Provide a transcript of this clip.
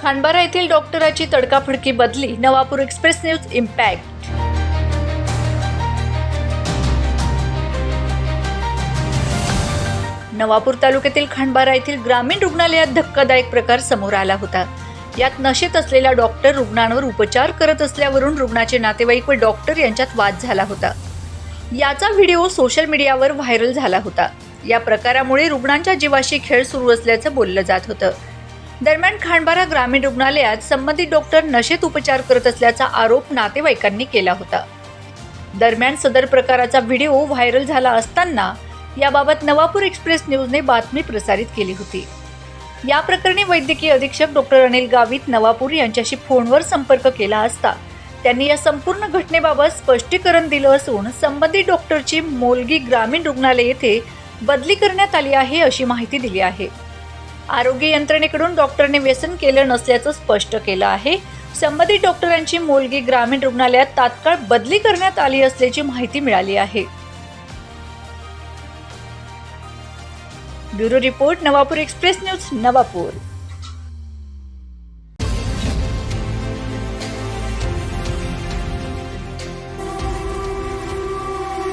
खांडबारा येथील डॉक्टराची तडकाफडकी बदली Navapur express news impact. Navapur तालुक्यातील खांडबारा येथील ग्रामीण रुग्णालयात धक्कादायक प्रकार समोर आला होता. यात नशेत असलेला डॉक्टर रुग्णांवर उपचार करत असल्यावरून रुग्णाचे नातेवाईक व डॉक्टर यांच्यात वाद झाला होता. याचा व्हिडिओ सोशल मीडियावर व्हायरल झाला होता. या प्रकारामुळे रुग्णांच्या जीवाशी खेळ सुरू असल्याचं बोललं जात होतं. दरम्यान खांडबारा ग्रामीण रुग्णालयात संबंधित डॉक्टर नशेत उपचार करत असल्याचा आरोप नातेवाईकांनी केला होता. दरम्यान सदर प्रकाराचा व्हिडिओ व्हायरल झाला असताना याबाबत नवापूर एक्सप्रेस न्यूजने बातमी प्रसारित केली होती. या प्रकरणी वैद्यकीय अधीक्षक डॉक्टर अनिल गावित नवापूर यांच्याशी फोनवर संपर्क केला असता त्यांनी या संपूर्ण घटनेबाबत स्पष्टीकरण दिलं असून संबंधित डॉक्टरची मोलगी ग्रामीण रुग्णालय येथे बदली करण्यात आली आहे अशी माहिती दिली आहे. आरोग्य यंत्रणेकडून डॉक्टरने व्यसन केलं नसल्याचं स्पष्ट केलं आहे. संबंधित डॉक्टरांची मुलगी ग्रामीण रुग्णालयात तात्काळ बदली करण्यात आली असल्याची माहिती मिळाली आहे. Bureau report Navapur express news Navapur.